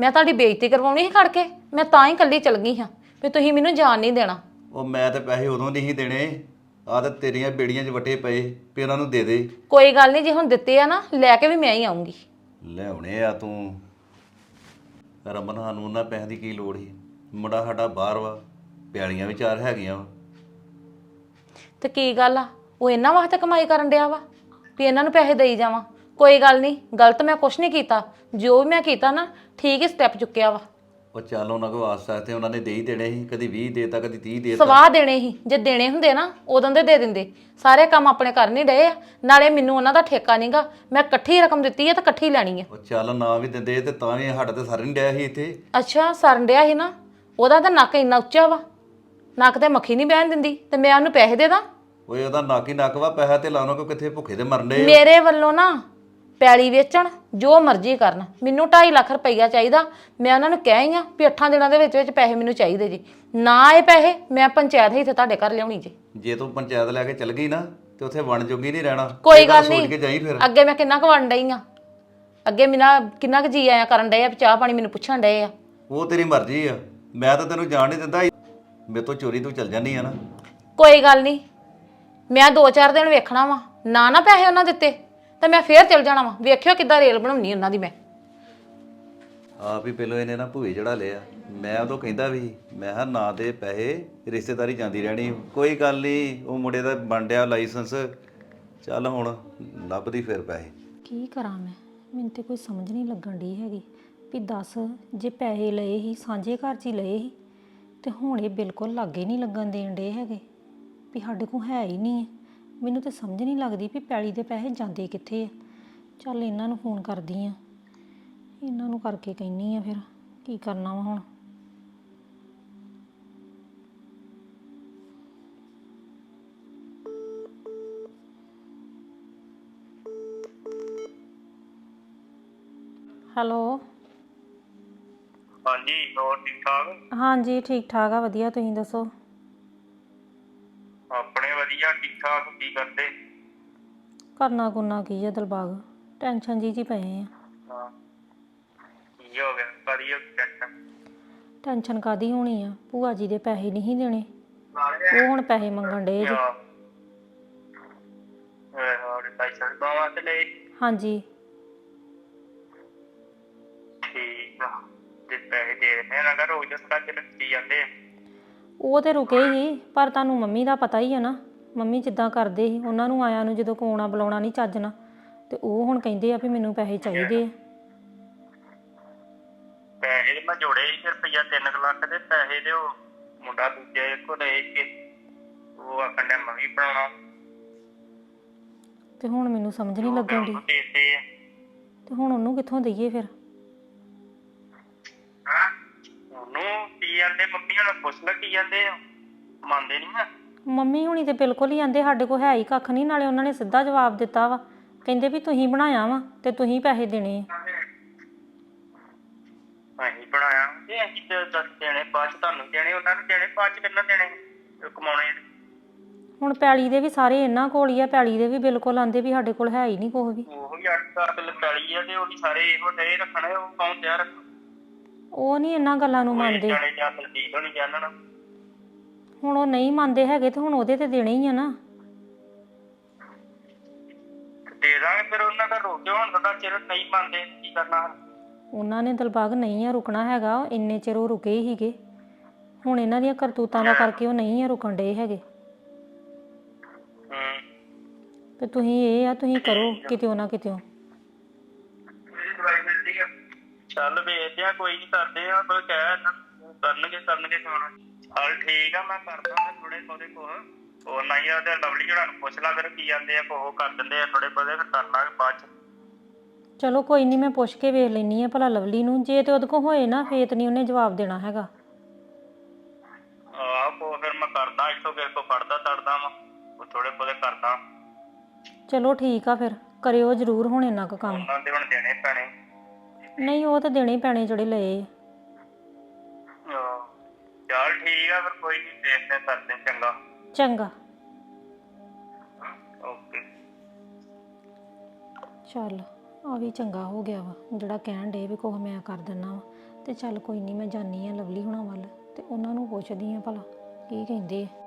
S5: ਮੈਂ ਤੁਹਾਡੀ ਬੇਇੱਜ਼ਤੀ ਕਰਵਾਉਣੀ ਸੀ ਖੜ ਕੇ। ਮੈਂ ਤਾਂ ਹੀ ਇਕੱਲੀ ਚਲ ਗਈ ਹਾਂ। ਵੀ ਤੁਸੀਂ ਮੈਨੂੰ ਜਾਣ ਨਹੀਂ ਦੇਣਾ।
S6: ਉਹ ਮੈਂ ਤੇ ਪੈਸੇ ਉਦੋਂ ਨਹੀਂ ਸੀ ਦੇਣੇ। ਆ ਤੇ ਤੇਰੀਆਂ ਬੇੜੀਆਂ 'ਚ ਵਟੇ ਪਏ ਵੀ ਉਹਨਾਂ ਨੂੰ ਦੇ ਦੇ।
S5: ਕੋਈ ਗੱਲ ਨਹੀਂ ਜੇ ਹੁਣ ਦਿੱਤੇ ਆ ਨਾ ਲੈ ਕੇ ਵੀ ਮੈਂ ਹੀ ਆਉਂਗੀ।
S6: ਲਿਆਉਣੇ ਆ ਤੂੰ। ਰਮਨ ਸਾਨੂੰ ਉਹਨਾਂ ਪੈਸਿਆਂ ਦੀ ਕੀ ਲੋੜ ਸੀ? ਮੁੰਡਾ ਸਾਡਾ ਬਾਹਰ ਵਾ ਪਿਆਲੀਆਂ ਵੀ ਚਾਰ ਹੈਗੀਆਂ ਵਾ।
S5: ਤੇ ਕੀ ਗੱਲ ਆ? ਉਹ ਇਹਨਾਂ ਵਾਸਤੇ ਕਮਾਈ ਕਰਨ ਡਿਆ ਵਾ ਵੀ ਇਹਨਾਂ ਨੂੰ ਪੈਸੇ ਦੇਈ ਜਾਵਾਂ। ਕੋਈ ਗੱਲ ਨਹੀਂ ਗਲਤ ਮੈਂ ਕੁਛ ਨਹੀਂ ਕੀਤਾ। ਜੋ ਵੀ ਮੈਂ ਕੀਤਾ ਨਾ ਠੀਕ ਹੀ ਸਟੈਪ ਚੁੱਕਿਆ ਵਾ।
S6: ਉਹ ਚੱਲ ਉਹਨਾਂ ਕੋਲ ਆਸਤਾ ਤੇ ਉਹਨਾਂ ਨੇ ਦੇ ਹੀ ਦੇਣੇ ਸੀ ਕਦੀ 20 ਦੇਤਾ ਕਦੀ 30 ਦੇਤਾ।
S5: ਸਵਾਹ ਦੇਣੇ ਸੀ ਜੇ ਦੇਣੇ ਹੁੰਦੇ ਨਾ ਉਦੋਂ ਦੇ ਦੇ ਦਿੰਦੇ। ਸਾਰੇ ਕੰਮ ਆਪਣੇ ਕਰ ਨਹੀਂ ਡਏ ਆ ਨਾਲੇ ਮੈਨੂੰ ਉਹਨਾਂ ਦਾ ਠੇਕਾ ਨਹੀਂਗਾ ਮੈਂ ਇਕੱਠੀ ਰਕਮ ਦਿੱਤੀ ਹੈ ਤਾਂ ਇਕੱਠੀ ਲੈਣੀ ਹੈ
S6: ਉਹ ਚੱਲ ਨਾ ਵੀ ਦਿੰਦੇ ਤੇ ਤਾਂ ਵੀ ਸਾਡਾ ਤੇ ਸਰ ਨਹੀਂ ਡਿਆ ਸੀ ਇੱਥੇ।
S5: ਅੱਛਾ ਸਰਨ ਡਿਆ ਸੀ ਨਾ? ਉਹਦਾ ਤਾਂ ਨੱਕ ਇੰਨਾ ਉੱਚਾ ਵਾ। ਨੱਕ ਤੇ ਮੱਖੀ ਨਹੀਂ ਬਹਿਣ ਦਿੰਦੀ ਤੇ ਮੈਂ ਉਹਨੂੰ ਪੈਸੇ ਦੇ ਦਾਂ?
S6: ਓਏ ਉਹਦਾ ਨੱਕ ਹੀ ਨੱਕ ਵਾ ਪੈਸਾ ਤੇ ਲਾਉਣਾ ਕੋ ਕਿੱਥੇ ਭੁੱਖੇ ਤੇ ਮਰਨ ਦੇ
S5: ਮੇਰੇ ਵੱਲੋਂ ਨਾ ਪੈਲੀ ਵੇਚਣ ਜੋ ਮਰਜ਼ੀ ਕਰਨ। ਮੈਨੂੰ 2.5 ਲੱਖ ਰੁਪਈਆ ਚਾਹੀਦਾ। ਮੈਂ ਉਹਨਾਂ ਨੂੰ ਕਹਿ ਹੀ ਆ ਵੀ 8 ਦਿਨਾਂ ਦੇ ਵਿੱਚ ਵਿੱਚ ਪੈਸੇ ਮੈਨੂੰ ਚਾਹੀਦੇ ਜੀ। ਨਾ ਇਹ ਪੈਸੇ ਮੈਂ ਪੰਚਾਇਤ ਇੱਥੇ ਤੁਹਾਡੇ ਘਰ ਲਿਆਉਣੀ ਜੀ।
S6: ਜੇ ਤੂੰ ਪੰਚਾਇਤ ਲੈ ਕੇ ਚੱਲ ਗਈ ਨਾ ਤੇ ਉੱਥੇ ਵਣ ਜੋਗੀ ਨਹੀਂ ਰਹਿਣਾ।
S5: ਕੋਈ ਗੱਲ
S6: ਸੋਚ ਕੇ ਜਾਈ
S5: ਨਹੀਂ
S6: ਫਿਰ।
S5: ਅੱਗੇ ਮੈਂ ਕਿੰਨਾ ਕੁ ਵੰਡ ਡਈ ਆ? ਅੱਗੇ ਮਿਨਾ ਕਿੰਨਾ ਕੁ ਜੀ ਆਇਆ ਕਰਨ ਡਏ ਆ ਵੀ ਚਾਹ ਪਾਣੀ ਮੈਨੂੰ ਪੁੱਛਣ ਡਏ ਆ।
S6: ਉਹ ਤੇਰੀ ਮਰਜ਼ੀ ਆ। ਮੈਂ ਤਾਂ ਤੈਨੂੰ ਜਾਣ ਨਹੀਂ ਦਿੰਦਾ। ਮੇਰੇ ਤੋਂ ਚੋਰੀ ਤੂੰ ਚੱਲ ਜਾਂਦੀ ਆ ਨਾ।
S5: ਕੋਈ ਗੱਲ ਨਹੀਂ। ਮੈਂ 2-4 ਦਿਨ ਵੇਖਣਾ ਵਾ। ਨਾ ਨਾ ਪੈਸੇ ਉਹਨਾਂ ਦਿੱਤੇ। ਤਾਂ ਮੈਂ ਫੇਰ ਚਲ ਜਾਣਾ ਵਾ। ਵੇਖਿਓ ਕਿੱਦਾਂ ਰੇਲ ਬਣਾਉਣੀ ਉਹਨਾਂ ਦੀ ਮੈਂ।
S6: ਆਪ ਹੀ ਪਹਿਲਾਂ ਇਹਨੇ ਨਾ ਭੂਏ ਚੜਾ ਲਿਆ ਮੈਂ ਉਦੋਂ ਕਹਿੰਦਾ ਵੀ ਮੈਂ ਹਾਂ ਨਾ ਦੇ ਪੈਸੇ ਰਿਸ਼ਤੇਦਾਰੀ ਜਾਂਦੀ ਰਹਿਣੀ। ਕੋਈ ਗੱਲ ਨਹੀਂ ਉਹ ਮੁੰਡੇ ਦਾ ਬੰਡਿਆ ਲਾਇਸੈਂਸ। ਚੱਲ ਹੁਣ ਲੱਭਦੀ ਫਿਰ ਪੈਸੇ।
S2: ਕੀ ਕਰਾਂ ਮੈਂ? ਮੈਨੂੰ ਤੇ ਕੋਈ ਸਮਝ ਨਹੀਂ ਲੱਗਣ ਡਈ ਹੈਗੀ ਵੀ ਦੱਸ ਜੇ ਪੈਸੇ ਲਏ ਹੀ ਸਾਂਝੇ ਘਰ 'ਚ ਹੀ ਲਏ ਸੀ ਤੇ ਹੁਣ ਇਹ ਬਿਲਕੁਲ ਲਾਗੇ ਨਹੀਂ ਲੱਗਣ ਦੇਣ ਡੇ ਹੈਗੇ। ਵੀ ਸਾਡੇ ਕੋਲ ਹੈ ਹੀ ਨਹੀਂ ਹੈ। ਮੈਨੂੰ ਤੇ ਸਮਝ ਨਹੀਂ ਲੱਗਦੀ ਵੀ ਪੈਲੀ ਦੇ ਪੈਸੇ ਜਾਂਦੇ ਕਿੱਥੇ ਆ। ਚੱਲ ਇਹਨਾਂ ਨੂੰ ਫੋਨ ਕਰਦੀ ਆ। ਇਹਨਾਂ ਨੂੰ ਕਰਕੇ ਕਹਿੰਨੀ ਆ ਫਿਰ ਕੀ ਕਰਨਾ ਵਾ ਹੁਣ? ਹੈਲੋ?
S7: ਹਾਂਜੀ ਹੋਰ ਠੀਕ ਠਾਕ?
S2: ਹਾਂਜੀ ਠੀਕ ਠਾਕ ਆ ਵਧੀਆ। ਤੁਸੀਂ ਦੱਸੋ?
S7: ਵਧੀਆ ਠੀਕ ਠਾਕ ਕੀ ਕਰਦੇ?
S2: ਕਰਨਾ ਕੁਰਨਾ ਕੀ ਆ ਦਿਲਬਾਗ? ਟੈਨਸ਼ਨ ਜੀ ਜੀ ਪਏ ਆ।
S7: ਹਾਂ। ਕੀ ਹੋ ਗਿਆ? ਕਰੀਏ ਟੈਨਸ਼ਨ?
S2: ਟੈਨਸ਼ਨ ਕਾਦੀ ਹੋਣੀ ਆ? ਭੂਆ ਜੀ ਦੇ ਪੈਸੇ ਨਹੀਂ ਦੇਣੇ। ਉਹ ਹੁਣ ਪੈਸੇ ਮੰਗਣ ਡੇ ਜੀ
S7: ਓਏ ਹੋਰ ਪੈਸੇ ਬਾਵਾ ਤੇ ਲੈ
S2: ਹਾਂਜੀ।
S7: ਠੀਕ ਆ। ਤੇ ਪੈਸੇ ਦੇ ਦੇਣੇ ਨਾ ਕਰੋ ਜਸ ਕੱਜ ਰੱਖੀ ਜਾਂਦੇ
S2: ਉਹ ਤੇ ਰੁਕੇ ਹੀ ਪਰ ਤੁਹਾਨੂੰ ਮੰਮੀ ਦਾ ਪਤਾ ਹੀ ਆ ਨਾ। ਮੰਮੀ ਜਿੱਦਾਂ ਕਰਦੇ ਸੀ ਉਹਨਾਂ ਨੂੰ ਆਇਆਂ ਨੂੰ ਜਦੋਂ ਕੋਣਾ ਬੁਲਾਉਣਾ ਨਹੀਂ ਚੱਜਣਾ ਤੇ ਉਹ ਹੁਣ ਕਹਿੰਦੇ ਆ ਵੀ ਮੈਨੂੰ ਪੈਸੇ ਚਾਹੀਦੇ ਆ।
S7: ਪੈਸੇ ਮੈਂ ਜੋੜੇ ਸੀ ਰੁਪਈਆ 3 ਲੱਖ ਦੇ ਪੈਸੇ ਦਿਓ ਮੁੰਡਾ ਦੂਜੇ ਕੋ ਲੈ ਕੇ ਉਹ ਆਖਣ ਡਿਆ ਮੈਂ ਵੀ ਬਣਾਉਣਾ।
S2: ਤੇ ਹੁਣ ਮੈਨੂੰ ਸਮਝ ਨਹੀਂ ਲੱਗਣ ਦੀ
S7: ਦੇਤੇ
S2: ਤੇ ਹੁਣ ਉਹਨੂੰ ਕਿੱਥੋਂ ਦਈਏ ਫਿਰ?
S7: ਹਾਂ? ਉਹਨੂੰ ਕੀ ਜਾਂਦੇ ਮੰਮੀ ਹੁਣ ਪੁੱਛ ਲੈ ਕੀ ਜਾਂਦੇ ਆ। ਮੰਨਦੇ ਨਹੀਂ ਆ
S2: ਮੰਮੀ ਹੁਣੀ ਤੇ ਬਿਲਕੁਲ ਹੀ ਆਂਦੇ ਸਾਡੇ ਕੋਲ ਹੈ ਹੀ ਕੱਖ ਨਹੀਂ ਨਾਲੇ ਉਹਨਾਂ ਨੇ ਸਿੱਧਾ ਜਵਾਬ ਦਿੱਤਾ ਵਾ। ਕਹਿੰਦੇ ਵੀ ਤੁਸੀਂ ਬਣਾਇਆ ਵਾ ਤੇ ਤੁਸੀਂ ਪੈਸੇ ਦੇਣੇ ਆ।
S7: ਅਸੀਂ ਬਣਾਇਆ ਤੇ ਅਸੀਂ ਤੇ ਦੱਸ ਦੇਣੇ ਬਾਅਦ ਚ ਤੁਹਾਨੂੰ ਦੇਣੇ ਉਹਨਾਂ ਨੂੰ ਦੇਣੇ ਬਾਅਦ ਚ ਕਿੰਨਾ ਦੇਣੇ ਕਮਾਉਣੇ ਨੇ।
S2: ਹੁਣ ਪੈਲੀ ਦੇ ਵੀ ਸਾਰੇ ਇਹਨਾਂ ਕੋਲ ਹੀ ਆ ਪੈਲੀ ਦੇ ਵੀ ਬਿਲਕੁਲ ਆਂਦੇ ਵੀ ਸਾਡੇ ਕੋਲ ਹੈ ਹੀ ਨਹੀਂ ਕੁਛ ਵੀ।
S7: ਉਹ ਵੀ 8 ਕਿੱਲ ਪੈਲੀ ਆ ਤੇ ਉਹ ਵੀ ਸਾਰੇ ਇਹੋ ਡੇ ਰੱਖਣੇ ਉਹ ਕੌਣ ਤਿਆਰ ਰੱਖ?
S2: ਉਹ ਨਹੀਂ ਇਹਨਾਂ ਗੱਲਾਂ ਨੂੰ ਮੰਨਦੇ।
S7: ਜਾਣੇ ਜਾਂ ਤਲਦੀਦ ਹੋਣੀ ਜਾਣਨ।
S2: ਹੁਣ ਉਹ ਨਹੀਂ ਮੰਨਦੇ ਹੈਗੇ ਤੇ ਹੁਣ ਉਹਦੇ ਤੇ ਦੇਣੇ ਹੀ ਆ ਨਾ।
S7: ਦੇ ਦਾਂਗੇ ਫਿਰ ਉਹਨਾਂ ਦਾ ਰੋਕਿਓ ਹੁਣ ਸਾਡਾ ਚਿਰ ਨਹੀਂ ਮੰਨਦੇ ਕੀ ਕਰਨਾ
S2: ਉਹਨਾਂ ਨੇ ਦਿਲਬਾਗ ਨਹੀਂ ਆ ਰੁਕਣਾ ਹੈਗਾ ਇੰਨੇ ਚਿਰ ਉਹ ਰੁਕੇ ਹੀ ਸੀਗੇ। ਹੁਣ ਇਹਨਾਂ ਦੀਆਂ ਕਰਤੂਤਾਂ ਦਾ ਕਰਕੇ ਉਹ ਨਹੀਂ ਆ ਰੁਕਣ ਡੇ ਹੈਗੇ। ਤੇ ਤੁਸੀਂ ਇਹ ਆ ਤੁਸੀਂ ਕਰੋ ਕਿਤੇ ਨਾ ਕਿਤੇ
S7: ਚੱਲ ਵੇਚਦੇ ਆ ਕੋਈ ਨਹੀਂ ਕਰਦੇ ਆ ਕੋਈ ਕਹਿ ਨਾ ਕਰਨਗੇ ਕਰਨਗੇ ਖਾਣਾ ਚੱਲ ਠੀਕ ਆ ਮੈਂ ਕਰਦਾ ਥੋੜੇ ਬਹੁਤੇ ਕੋਹ ਉਹ ਨਹੀਂ ਆ ਤੇ ਲਵਲੀ ਜਿਹੜਾ ਨੂੰ ਪੁੱਛ ਲਾ ਫਿਰ ਕੀ ਜਾਂਦੇ ਆ ਕੋਹ ਕਰ ਦਿੰਦੇ ਆ ਥੋੜੇ ਬਹੁਤੇ ਫਿਰ ਕਰ ਲਾਂਗੇ ਬਾਅਦ ਚ।
S2: ਚਲੋ ਕੋਈ ਨਹੀਂ ਮੈਂ ਪੁੱਛ ਕੇ ਵੇਖ ਲੈਣੀ ਆ ਭਲਾ ਲਵਲੀ ਨੂੰ। ਜੇ ਤੇ ਉਹਦੇ ਕੋਲ ਹੋਏ ਨਾ ਫੇਤ ਨਹੀਂ ਉਹਨੇ ਜਵਾਬ ਦੇਣਾ ਹੈਗਾ।
S7: ਆਹ ਕੋ ਫਿਰ ਮੈਂ ਕਰਦਾ ਇੱਥੋਂ ਕਿਸੇ ਕੋ ਫੜਦਾ ਤੜਦਾ ਵਾ। ਉਹ ਥੋੜੇ ਬਹੁਤੇ ਕਰਦਾ।
S2: ਚਲੋ ਠੀਕ ਆ ਫਿਰ ਕਰਿਓ ਜ਼ਰੂਰ ਹੁਣ ਇੰਨਾ ਕੁ ਕੰਮ।
S7: ਉਹਨਾਂ ਦੇ ਹੁਣ ਦੇਣੇ ਪੈਣੇ।
S2: ਨਹੀਂ ਉਹ ਤਾਂ ਦੇਣੇ ਹੀ ਪੈਣੇ ਜਿਹੜੇ ਲਏ। ਆ
S7: ਫਿਰ ਕੋਈ ਨਹੀਂ ਦੇਖਦੇ ਕਰਦੇ ਚੰਗਾ।
S2: ਚੰਗਾ।
S7: ਓਕੇ।
S2: ਚੱਲ ਆ ਵੀ ਚੰਗਾ ਹੋ ਗਿਆ ਵਾ। ਜਿਹੜਾ ਕਹਿਣ ਡੇ ਵੀ ਕੁਛ ਮੈਂ ਕਰ ਦਿੰਨਾ ਵਾ। ਤੇ ਚੱਲ ਕੋਈ ਨਹੀਂ ਮੈਂ ਜਾਨੀ ਆ ਲਵਲੀ ਹੁਣਾਂ ਵੱਲ। ਤੇ ਉਹਨਾਂ ਨੂੰ ਪੁੱਛਦੀ ਆ ਭਲਾ ਕੀ ਕਹਿੰਦੇ ਆ।